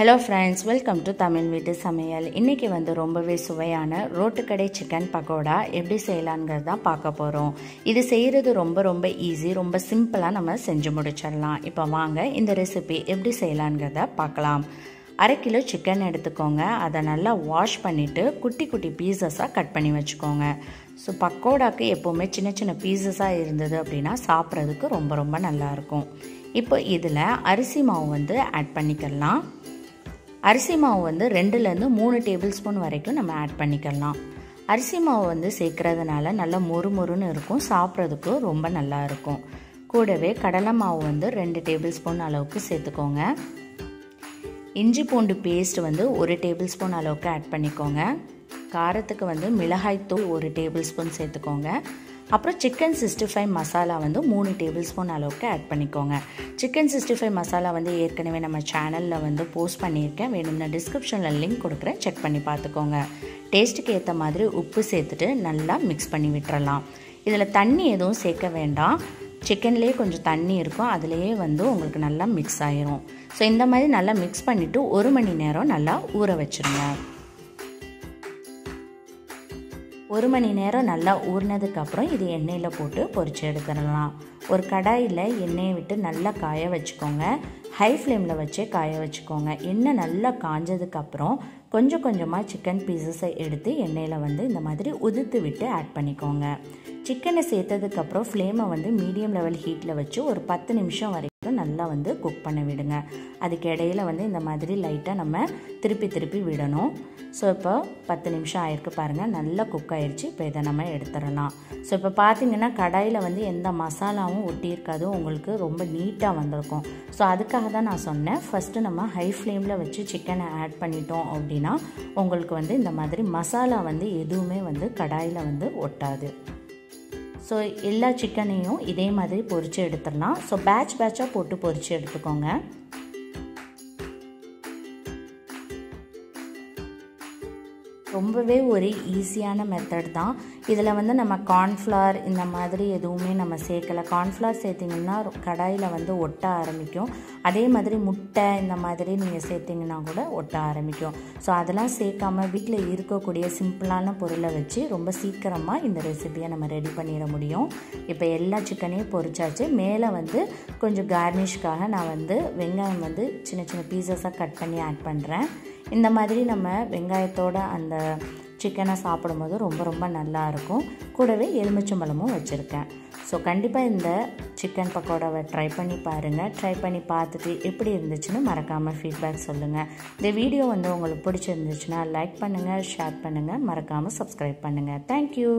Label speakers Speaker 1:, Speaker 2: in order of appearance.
Speaker 1: Hello friends welcome to Tamil வீட்டு சமையல் இன்றைக்கி வந்து ரொம்பவே சுவையான ரோட்டுக்கடை சிக்கன் பக்கோடா எப்படி செய்யலாங்கிறது தான் பார்க்க போகிறோம் இது செய்கிறது ரொம்ப ரொம்ப ஈஸி ரொம்ப சிம்பிளாக நம்ம செஞ்சு முடிச்சிடலாம். இப்போ வாங்க இந்த ரெசிபி எப்படி செய்யலாங்கிறத பார்க்கலாம். அரை கிலோ சிக்கன் எடுத்துக்கோங்க. அதை நல்லா வாஷ் பண்ணிவிட்டு குட்டி குட்டி பீசஸாக கட் பண்ணி வச்சுக்கோங்க. ஸோ பக்கோடாக்கு எப்போவுமே சின்ன சின்ன பீசஸாக இருந்தது அப்படின்னா சாப்பிட்றதுக்கு ரொம்ப ரொம்ப நல்லாயிருக்கும் இப்போ இதில் அரிசி மாவு வந்து ஆட் பண்ணிக்கலாம். அரிசி மாவு வந்து ரெண்டுலேருந்து மூணு டேபிள் ஸ்பூன் வரைக்கும் நம்ம ஆட் பண்ணிக்கலாம். அரிசி மாவு வந்து சேர்க்குறதுனால நல்லா மொறு மொறுன்னு இருக்கும். சாப்பிட்றதுக்கு ரொம்ப நல்லா இருக்கும். கூடவே கடலை மாவு வந்து ரெண்டு டேபிள் ஸ்பூன் அளவுக்கு சேர்த்துக்கோங்க. இஞ்சி பூண்டு பேஸ்ட் வந்து ஒரு டேபிள் ஸ்பூன் அளவுக்கு ஆட் பண்ணிக்கோங்க. காரத்துக்கு வந்து மிளகாய்த்தூள் ஒரு டேபிள் ஸ்பூன் சேர்த்துக்கோங்க. அப்புறம் சிக்கன் சிக்ஸ்டி ஃபைவ் மசாலா வந்து மூணு டேபிள் ஸ்பூன் அளவுக்கு ஆட் பண்ணிக்கோங்க. சிக்கன் சிக்ஸ்டி ஃபைவ் மசாலா வந்து ஏற்கனவே நம்ம சேனலில் வந்து போஸ்ட் பண்ணியிருக்கேன். வேணும்னா டிஸ்கிரிப்ஷனில் லிங்க் கொடுக்குறேன். செக் பண்ணி பார்த்துக்கோங்க. டேஸ்ட்டுக்கு ஏற்ற மாதிரி உப்பு சேர்த்துட்டு நல்லா மிக்ஸ் பண்ணி விட்டுறலாம். இதில் தண்ணி எதுவும் சேர்க்க வேண்டாம். சிக்கன்லேயே கொஞ்சம் தண்ணி இருக்கும். அதுலேயே வந்து உங்களுக்கு நல்லா மிக்ஸ் ஆயிரும். ஸோ இந்த மாதிரி நல்லா மிக்ஸ் பண்ணிவிட்டு ஒரு மணி நேரம் நல்லா ஊற வச்சுருங்க. ஒரு மணி நேரம் நல்லா ஊறினதுக்கப்புறம் இது எண்ணெயில் போட்டு பொரிச்சு எடுத்துடலாம். ஒரு கடாயில் எண்ணெயை விட்டு நல்லா காய வச்சுக்கோங்க. ஹை ஃப்ளேமில் வச்சே காய வச்சுக்கோங்க. எண்ணெய் நல்லா காஞ்சதுக்கப்புறம் கொஞ்சம் கொஞ்சமாக சிக்கன் பீசஸை எடுத்து எண்ணெயில் வந்து இந்த மாதிரி உதுத்து விட்டு ஆட் பண்ணிக்கோங்க. சிக்கனை சேர்த்ததுக்கப்புறம் ஃப்ளேமை வந்து மீடியம் லெவல் ஹீட்டில் வச்சு ஒரு பத்து நிமிஷம் வரைக்கும் நல்லா வந்து குக் பண்ண விடுங்க. அதுக்கு இடையில வந்து இந்த மாதிரி லைட்டாக நம்ம திருப்பி திருப்பி விடணும். ஸோ இப்போ பத்து நிமிஷம் ஆயிருக்கு பாருங்கள் நல்லா குக் ஆயிடுச்சு இப்போ இதை நம்ம எடுத்துடலாம். ஸோ இப்போ பார்த்தீங்கன்னா கடாயில் வந்து எந்த மசாலாவும் ஒட்டியிருக்காது உங்களுக்கு ரொம்ப நீட்டாக வந்திருக்கும். ஸோ அதுக்காக தான் நான் சொன்னேன். ஃபஸ்ட்டு நம்ம ஹை ஃப்ளேமில் வச்சு சிக்கனை ஆட் பண்ணிட்டோம் அப்படின்னா உங்களுக்கு வந்து இந்த மாதிரி மசாலா வந்து எதுவுமே வந்து கடாயில் வந்து ஒட்டாது. ஸோ எல்லா சிக்கனையும் இதே மாதிரி பொரித்து எடுத்துடலாம். ஸோ பேட்ச் பேட்சாக போட்டு பொரித்து எடுத்துக்கோங்க. ரொம்பவே ஒரு ஈஸியான மெத்தட் தான். இதில் வந்து நம்ம கார்ன்ஃப்ளவர் இந்த மாதிரி எதுவுமே நம்ம சேர்க்கலை. கார்ன்ஃப்ளவர் சேர்த்திங்கன்னா கடாயில் வந்து ஒட்ட ஆரம்பிக்கும். அதே மாதிரி முட்டை இந்த மாதிரி நீங்கள் சேர்த்திங்கன்னா கூட ஒட்ட ஆரம்பிக்கும். ஸோ அதெல்லாம் சேர்க்காம வீட்டில் இருக்கக்கூடிய சிம்பிளான பொருளை வச்சு ரொம்ப சீக்கிரமாக இந்த ரெசிபியை நம்ம ரெடி பண்ணிட முடியும். இப்போ எல்லா சிக்கனையும் பொரிச்சாச்சு. மேலே வந்து கொஞ்சம் கார்னிஷ்காக நான் வந்து வெங்காயம் வந்து சின்ன சின்ன பீசஸாக கட் பண்ணி ஆட் பண்ணுறேன் இந்த மாதிரி நம்ம வெங்காயத்தோட அந்த சிக்கனை சாப்பிடும்போது ரொம்ப ரொம்ப நல்லா இருக்கும். கூடவே எலுமிச்சம்பழமும் வச்சுருக்கேன். ஸோ கண்டிப்பாக இந்த சிக்கன் பக்கோடாவை ட்ரை பண்ணி பாருங்கள் ட்ரை பண்ணி பார்த்துட்டு எப்படி இருந்துச்சுன்னு மறக்காமல் ஃபீட்பேக் சொல்லுங்கள் இந்த வீடியோ வந்து உங்களுக்கு பிடிச்சிருந்துச்சுன்னா லைக் பண்ணுங்கள் ஷேர் பண்ணுங்கள் மறக்காமல் சப்ஸ்கிரைப் பண்ணுங்கள் தேங்க்யூ